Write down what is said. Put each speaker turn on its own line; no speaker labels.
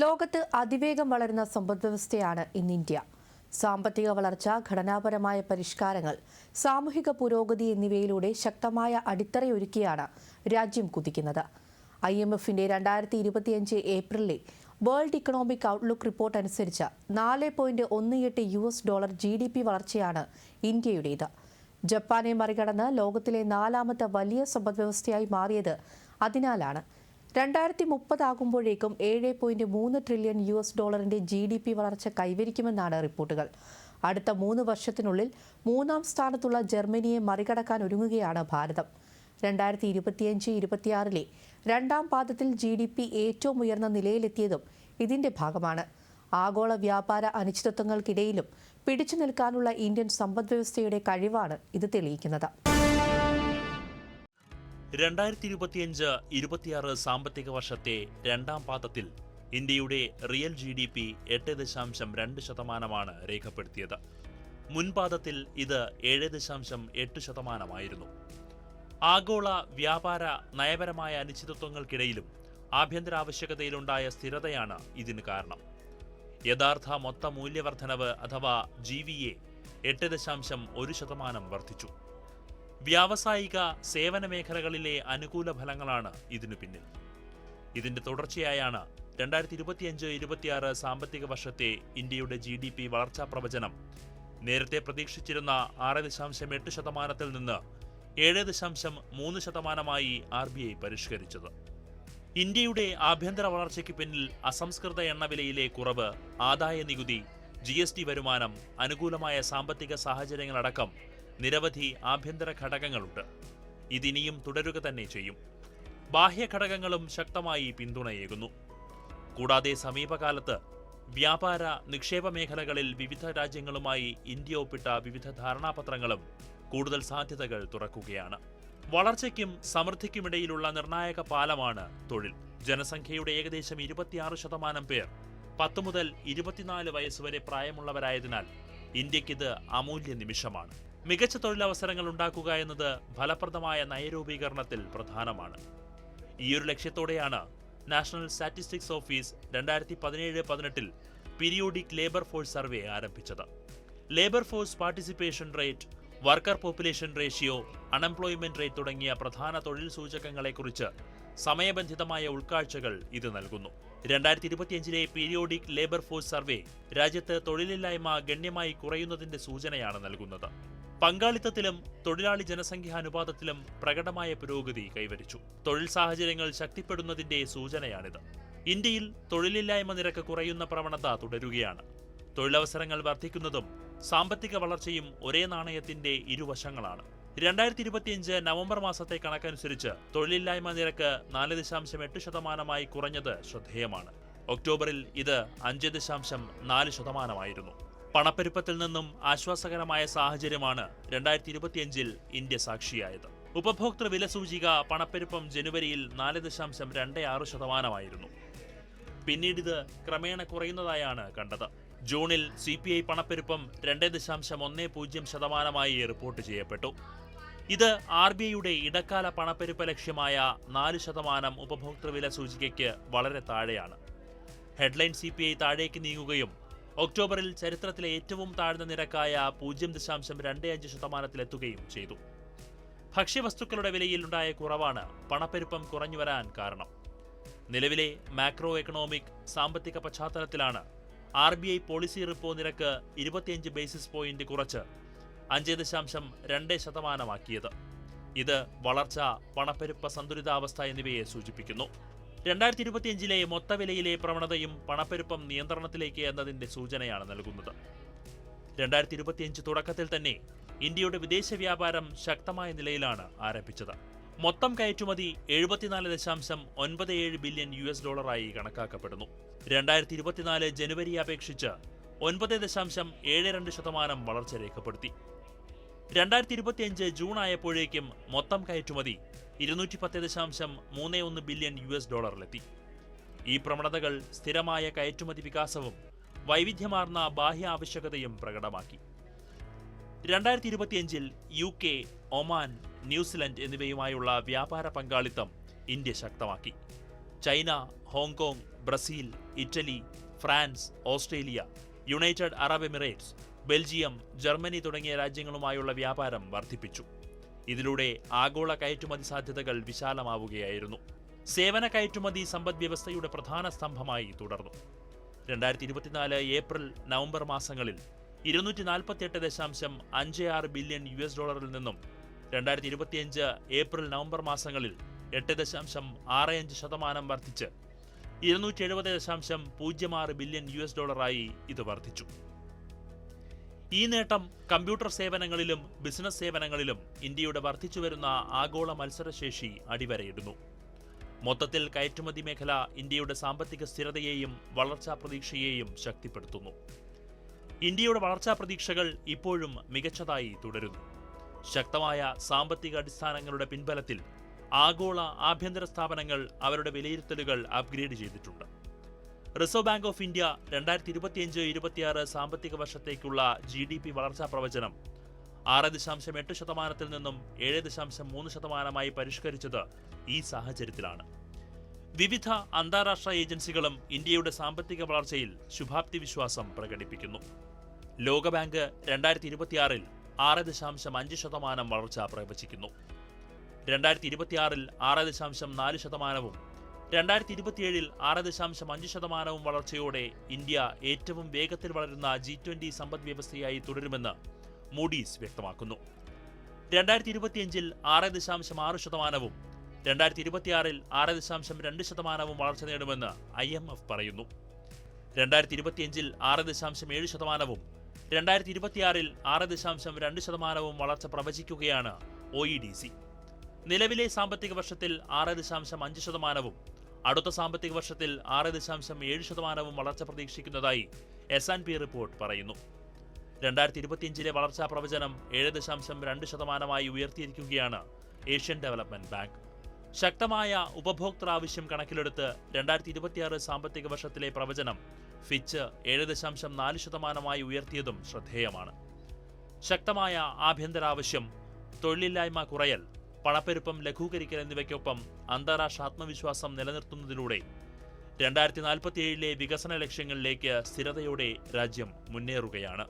ലോകത്ത് അതിവേഗം വളരുന്ന സമ്പദ്വ്യവസ്ഥയാണ് ഇന്ന് ഇന്ത്യ. സാമ്പത്തിക വളർച്ച ഘടനാപരമായ പരിഷ്കാരങ്ങൾ സാമൂഹിക പുരോഗതി എന്നിവയിലൂടെ ശക്തമായ അടിത്തറയൊരുക്കിയാണ് രാജ്യം കുതിക്കുന്നത്. ഐ എം എഫിന്റെ രണ്ടായിരത്തി ഇരുപത്തിയഞ്ച് ഏപ്രിലിലെ വേൾഡ് ഇക്കണോമിക് ഔട്ട്ലുക്ക് റിപ്പോർട്ട് അനുസരിച്ച് നാല് പോയിന്റ് ഒന്ന് എട്ട് U S dollar G D P വളർച്ചയാണ് ഇന്ത്യയുടേത്. ജപ്പാനെ മറികടന്ന് ലോകത്തിലെ നാലാമത്തെ വലിയ സമ്പദ്വ്യവസ്ഥയായി മാറിയത് അതിനാലാണ്. രണ്ടായിരത്തി മുപ്പതാകുമ്പോഴേക്കും ഏഴ് പോയിന്റ് മൂന്ന് ട്രില്യൺ യു എസ് ഡോളറിന്റെ ജി ഡി പി വളർച്ച കൈവരിക്കുമെന്നാണ് റിപ്പോർട്ടുകൾ. അടുത്ത മൂന്ന് വർഷത്തിനുള്ളിൽ മൂന്നാം സ്ഥാനത്തുള്ള ജർമ്മനിയെ മറികടക്കാൻ ഒരുങ്ങുകയാണ് ഭാരതം. രണ്ടായിരത്തി ഇരുപത്തിയഞ്ച് ഇരുപത്തിയാറിലെ രണ്ടാം പാദത്തിൽ ജി ഡി പി ഏറ്റവും ഉയർന്ന നിലയിലെത്തിയതും ഇതിന്റെ ഭാഗമാണ്. ആഗോള വ്യാപാര അനിശ്ചിതത്വങ്ങൾക്കിടയിലും പിടിച്ചു നിൽക്കാനുള്ള ഇന്ത്യൻ സമ്പദ്വ്യവസ്ഥയുടെ കഴിവാണ് ഇത് തെളിയിക്കുന്നത്.
രണ്ടായിരത്തി ഇരുപത്തിയഞ്ച് ഇരുപത്തിയാറ് സാമ്പത്തിക വർഷത്തെ രണ്ടാം പാദത്തിൽ ഇന്ത്യയുടെ റിയൽ ജി ഡി പി എട്ട് ദശാംശം രണ്ട് ശതമാനമാണ് രേഖപ്പെടുത്തിയത്. മുൻപാദത്തിൽ ഇത് ഏഴ് ദശാംശം എട്ട് ശതമാനമായിരുന്നു. ആഗോള വ്യാപാര നയപരമായ അനിശ്ചിതത്വങ്ങൾക്കിടയിലും ആഭ്യന്തര ആവശ്യകതയിലുണ്ടായ സ്ഥിരതയാണ് ഇതിന് കാരണം. യഥാർത്ഥ മൊത്ത മൂല്യവർദ്ധനവ് അഥവാ ജി വി എ എട്ട് ദശാംശം ഒരു ശതമാനം വർദ്ധിച്ചു. വ്യാവസായിക സേവന മേഖലകളിലെ അനുകൂല ഫലങ്ങളാണ് ഇതിനു പിന്നിൽ. ഇതിന്റെ തുടർച്ചയായാണ് രണ്ടായിരത്തി ഇരുപത്തിയഞ്ച് ഇരുപത്തിയാറ് സാമ്പത്തിക വർഷത്തെ ഇന്ത്യയുടെ ജി ഡി പി വളർച്ചാ പ്രവചനം. നേരത്തെ പ്രതീക്ഷിച്ചിരുന്ന ആറ് ദശാംശം എട്ട് ശതമാനത്തിൽ നിന്ന് ഏഴ് ദശാംശം മൂന്ന് ശതമാനമായി ആർ ബി ഐ പരിഷ്കരിച്ചത്. ഇന്ത്യയുടെ ആഭ്യന്തര വളർച്ചയ്ക്ക് പിന്നിൽ അസംസ്കൃത എണ്ണവിലയിലെ കുറവ് ആദായ നികുതി ജി വരുമാനം അനുകൂലമായ സാമ്പത്തിക സാഹചര്യങ്ങളടക്കം നിരവധി ആഭ്യന്തര ഘടകങ്ങളുണ്ട്. ഇതിനിയും തുടരുക തന്നെ ചെയ്യും. ബാഹ്യ ഘടകങ്ങളും ശക്തമായി പിന്തുണയേകുന്നു. കൂടാതെ സമീപകാലത്ത് വ്യാപാര നിക്ഷേപ മേഖലകളിൽ വിവിധ രാജ്യങ്ങളുമായി ഇന്ത്യ ഒപ്പിട്ട വിവിധ ധാരണാപത്രങ്ങളും കൂടുതൽ സാധ്യതകൾ തുറക്കുകയാണ്. വളർച്ചയ്ക്കും സമൃദ്ധിക്കുമിടയിലുള്ള നിർണായക പാലമാണ് തൊഴിൽ. ജനസംഖ്യയുടെ ഏകദേശം ഇരുപത്തിയാറ് ശതമാനം പേർ പത്ത് മുതൽ ഇരുപത്തിനാല് വയസ്സുവരെ പ്രായമുള്ളവരായതിനാൽ ഇന്ത്യക്കിത് അമൂല്യ നിമിഷമാണ്. മികച്ച തൊഴിലവസരങ്ങൾ ഉണ്ടാക്കുക എന്നത് ഫലപ്രദമായ നയരൂപീകരണത്തിൽ പ്രധാനമാണ്. ഈയൊരു ലക്ഷ്യത്തോടെയാണ് നാഷണൽ സ്റ്റാറ്റിസ്റ്റിക്സ് ഓഫീസ് രണ്ടായിരത്തി പതിനേഴ് പതിനെട്ടിൽ പീരിയോഡിക് ലേബർ ഫോഴ്സ് സർവേ ആരംഭിച്ചത്. Labour force participation rate worker population ratio unemployment rate തുടങ്ങിയ പ്രധാന തൊഴിൽ സൂചകങ്ങളെക്കുറിച്ച് സമയബന്ധിതമായ ഉൾക്കാഴ്ചകൾ ഇത് നൽകുന്നു. രണ്ടായിരത്തി ഇരുപത്തിയഞ്ചിലെ പീരിയോഡിക് ലേബർ ഫോഴ്സ് സർവേ രാജ്യത്ത് തൊഴിലില്ലായ്മ ഗണ്യമായി കുറയുന്നതിന്റെ സൂചനയാണ് നൽകുന്നത്. പങ്കാളിത്തത്തിലും തൊഴിലാളി ജനസംഖ്യാ അനുപാതത്തിലും പ്രകടമായ പുരോഗതി കൈവരിച്ചു. തൊഴിൽ സാഹചര്യങ്ങൾ ശക്തിപ്പെടുന്നതിന്റെ സൂചനയാണിത്. ഇന്ത്യയിൽ തൊഴിലില്ലായ്മ നിരക്ക് കുറയുന്ന പ്രവണത തുടരുകയാണ്. തൊഴിലവസരങ്ങൾ വർദ്ധിക്കുന്നതും സാമ്പത്തിക വളർച്ചയും ഒരേ നാണയത്തിന്റെ ഇരുവശങ്ങളാണ്. രണ്ടായിരത്തി ഇരുപത്തിയഞ്ച് നവംബർ മാസത്തെ കണക്കനുസരിച്ച് തൊഴിലില്ലായ്മ നിരക്ക് നാല് ദശാംശം എട്ട് ശതമാനമായി കുറഞ്ഞത് ശ്രദ്ധേയമാണ്. ഒക്ടോബറിൽ ഇത് അഞ്ച് ദശാംശം നാല് ശതമാനമായിരുന്നു. പണപ്പെരുപ്പത്തിൽ നിന്നും ആശ്വാസകരമായ സാഹചര്യമാണ് രണ്ടായിരത്തി ഇരുപത്തിയഞ്ചിൽ ഇന്ത്യ സാക്ഷിയായത്. ഉപഭോക്തൃ വില സൂചിക പണപ്പെരുപ്പം ജനുവരിയിൽ നാല് ദശാംശം രണ്ട് ആറ് ശതമാനമായിരുന്നു. പിന്നീട് ഇത് ക്രമേണ കുറയുന്നതായാണ് കണ്ടത്. ജൂണിൽ സി പി ഐ പണപ്പെരുപ്പം രണ്ട് ദശാംശം ഒന്ന് പൂജ്യം ശതമാനമായി റിപ്പോർട്ട് ചെയ്യപ്പെട്ടു. ഇത് ആർ ബി ഐയുടെ ഇടക്കാല പണപ്പെരുപ്പ ലക്ഷ്യമായ നാല് ശതമാനം ഉപഭോക്തൃ വില സൂചികയ്ക്ക് വളരെ താഴെയാണ്. ഹെഡ്ലൈൻ സി പി ഐ താഴേക്ക് നീങ്ങുകയും ഒക്ടോബറിൽ ചരിത്രത്തിലെ ഏറ്റവും താഴ്ന്ന നിരക്കായ പൂജ്യം ദശാംശം രണ്ട് അഞ്ച് ശതമാനത്തിലെത്തുകയും ചെയ്തു. ഭക്ഷ്യവസ്തുക്കളുടെ വിലയിലുണ്ടായ കുറവാണ് പണപ്പെരുപ്പം കുറഞ്ഞു വരാൻ കാരണം. നിലവിലെ മാക്രോ എക്കണോമിക് സാമ്പത്തിക പശ്ചാത്തലത്തിലാണ് R B I policy repo നിരക്ക് ഇരുപത്തിയഞ്ച് ബേസിസ് പോയിന്റ് കുറച്ച് അഞ്ച് ദശാംശം രണ്ട് ശതമാനമാക്കിയത്. ഇത് വളർച്ച പണപ്പെരുപ്പ സന്തുലിതാവസ്ഥ എന്നിവയെ സൂചിപ്പിക്കുന്നു. രണ്ടായിരത്തി ഇരുപത്തിയഞ്ചിലെ മൊത്തവിലയിലെ പ്രവണതയും പണപ്പെരുപ്പം നിയന്ത്രണത്തിലേക്ക് എന്നതിന്റെ സൂചനയാണ് നൽകുന്നത്. രണ്ടായിരത്തി ഇരുപത്തിയഞ്ച് തുടക്കത്തിൽ തന്നെ ഇന്ത്യയുടെ വിദേശ വ്യാപാരം ശക്തമായ നിലയിലാണ് ആരംഭിച്ചത്. മൊത്തം കയറ്റുമതി എഴുപത്തിനാല് ദശാംശം ഒൻപത് ഏഴ് ബില്യൺ യു എസ് ഡോളറായി കണക്കാക്കപ്പെടുന്നു. രണ്ടായിരത്തി ഇരുപത്തിനാല് ജനുവരി അപേക്ഷിച്ച് ഒൻപത് ദശാംശം ഏഴ് രണ്ട് ശതമാനം വളർച്ച രേഖപ്പെടുത്തി. രണ്ടായിരത്തി ഇരുപത്തിയഞ്ച് ജൂൺ ആയപ്പോഴേക്കും മൊത്തം കയറ്റുമതി ഇരുന്നൂറ്റി പത്ത് ദശാംശം മൂന്ന് ഒന്ന് ബില്യൺ യു എസ് ഡോളറിലെത്തി. ഈ പ്രവണതകൾ സ്ഥിരമായ കയറ്റുമതി വികാസവും വൈവിധ്യമാർന്ന ബാഹ്യ ആവശ്യകതയും പ്രകടമാക്കി. രണ്ടായിരത്തി ഇരുപത്തിയഞ്ചിൽ U K Oman New Zealand എന്നിവയുമായുള്ള വ്യാപാര പങ്കാളിത്തം ഇന്ത്യ ശക്തമാക്കി. China Hong Kong Brazil Italy France Australia United Arab Emirates Belgium Germany തുടങ്ങിയ രാജ്യങ്ങളുമായുള്ള വ്യാപാരം വർദ്ധിപ്പിച്ചു. ഇതിലൂടെ ആഗോള കയറ്റുമതി സാധ്യതകൾ വിശാലമാവുകയായിരുന്നു. സേവന കയറ്റുമതി സമ്പദ്വ്യവസ്ഥയുടെ പ്രധാന സ്തംഭമായി തുടർന്നു. രണ്ടായിരത്തി ഇരുപത്തിനാല് ഏപ്രിൽ നവംബർ മാസങ്ങളിൽ ഇരുന്നൂറ്റി നാൽപ്പത്തിയെട്ട് ദശാംശം അഞ്ച് ആറ് ബില്യൺ യു എസ് ഡോളറിൽ നിന്നും രണ്ടായിരത്തി ഇരുപത്തിയഞ്ച് ഏപ്രിൽ നവംബർ മാസങ്ങളിൽ എട്ട് ദശാംശം ആറ് അഞ്ച് ശതമാനം വർദ്ധിച്ച് ഇരുന്നൂറ്റി എഴുപത് ദശാംശം പൂജ്യം ആറ് ബില്യൺ യു എസ് ഡോളറായി ഇത് വർദ്ധിച്ചു. ഈ നേട്ടം കമ്പ്യൂട്ടർ സേവനങ്ങളിലും ബിസിനസ് സേവനങ്ങളിലും ഇന്ത്യയുടെ വർദ്ധിച്ചുവരുന്ന ആഗോള മത്സരശേഷി അടിവരയിടുന്നു. മൊത്തത്തിൽ കയറ്റുമതി മേഖല ഇന്ത്യയുടെ സാമ്പത്തിക സ്ഥിരതയെയും വളർച്ചാ പ്രതീക്ഷയെയും ശക്തിപ്പെടുത്തുന്നു. ഇന്ത്യയുടെ വളർച്ചാ പ്രതീക്ഷകൾ ഇപ്പോഴും മികച്ചതായി തുടരുന്നു. ശക്തമായ സാമ്പത്തിക അടിസ്ഥാനങ്ങളുടെ പിൻബലത്തിൽ ആഗോള ആഭ്യന്തര സ്ഥാപനങ്ങൾ അവരുടെ വിലയിരുത്തലുകൾ അപ്ഗ്രേഡ് ചെയ്തിട്ടുണ്ട്. റിസർവ് ബാങ്ക് ഓഫ് ഇന്ത്യ രണ്ടായിരത്തി ഇരുപത്തിയഞ്ച് ഇരുപത്തിയാറ് സാമ്പത്തിക വർഷത്തേക്കുള്ള ജി ഡി പി വളർച്ചാ പ്രവചനം. ആറ് ദശാംശം എട്ട് ശതമാനത്തിൽ നിന്നും ഏഴ് ദശാംശം മൂന്ന് ശതമാനമായി പരിഷ്കരിച്ചത് ഈ സാഹചര്യത്തിലാണ്. വിവിധ അന്താരാഷ്ട്ര ഏജൻസികളും ഇന്ത്യയുടെ സാമ്പത്തിക വളർച്ചയിൽ ശുഭാപ്തി വിശ്വാസം പ്രകടിപ്പിക്കുന്നു. ലോകബാങ്ക് രണ്ടായിരത്തി ഇരുപത്തിയാറിൽ ആറ് ദശാംശം അഞ്ച് ശതമാനം വളർച്ച പ്രവചിക്കുന്നു. രണ്ടായിരത്തി ഇരുപത്തിയാറിൽ ആറ് ദശാംശം നാല് ശതമാനവും രണ്ടായിരത്തി ഇരുപത്തിയേഴിൽ ആറ് ദശാംശം അഞ്ച് ശതമാനവും വളർച്ചയോടെ ഇന്ത്യ ഏറ്റവും വേഗത്തിൽ വളരുന്ന ജി ട്വന്റി സമ്പദ് വ്യവസ്ഥയായി തുടരുമെന്ന് മൂഡീസ് വ്യക്തമാക്കുന്നു. രണ്ടായിരത്തി ഇരുപത്തിയഞ്ചിൽ ആറ് ദശാംശം ആറ് ശതമാനവും രണ്ടായിരത്തി ഇരുപത്തിയാറിൽ ആറ് ദശാംശം രണ്ട് ശതമാനവും വളർച്ച നേടുമെന്ന് ഐ എം എഫ് പറയുന്നു. രണ്ടായിരത്തി ഇരുപത്തിയഞ്ചിൽ ആറ് ദശാംശം ഏഴ് ശതമാനവും രണ്ടായിരത്തി ഇരുപത്തിയാറിൽ ആറ് ദശാംശം രണ്ട് ശതമാനവും വളർച്ച പ്രവചിക്കുകയാണ് ഒ ഇ ഡി സി. നിലവിലെ സാമ്പത്തിക വർഷത്തിൽ ആറ് ദശാംശം അഞ്ച് ശതമാനവും അടുത്ത സാമ്പത്തിക വർഷത്തിൽ ആറ് ദശാംശം ഏഴ് ശതമാനവും വളർച്ച പ്രതീക്ഷിക്കുന്നതായി എസ് ആൻഡ് പി റിപ്പോർട്ട് പറയുന്നു. രണ്ടായിരത്തി ഇരുപത്തിയഞ്ചിലെ വളർച്ചാ പ്രവചനം ഏഴ് ദശാംശം രണ്ട് ശതമാനമായി ഉയർത്തിയിരിക്കുകയാണ് ഏഷ്യൻ ഡെവലപ്മെന്റ് ബാങ്ക്. ശക്തമായ ഉപഭോക്തൃ ആവശ്യം കണക്കിലെടുത്ത് രണ്ടായിരത്തി ഇരുപത്തിയാറ് സാമ്പത്തിക വർഷത്തിലെ പ്രവചനം ഫിച്ച് ഏഴ് ദശാംശം നാല് ശതമാനമായി ഉയർത്തിയതും ശ്രദ്ധേയമാണ്. ശക്തമായ ആഭ്യന്തരാവശ്യം തൊഴിലില്ലായ്മ കുറയൽ പണപ്പെരുപ്പം ലഘൂകരിക്കൽ എന്നിവയ്ക്കൊപ്പം അന്താരാഷ്ട്ര ആത്മവിശ്വാസം നിലനിർത്തുന്നതിലൂടെ രണ്ടായിരത്തി നാൽപ്പത്തിയേഴിലെ വികസന ലക്ഷ്യങ്ങളിലേക്ക് സ്ഥിരതയോടെ രാജ്യം മുന്നേറുകയാണ്.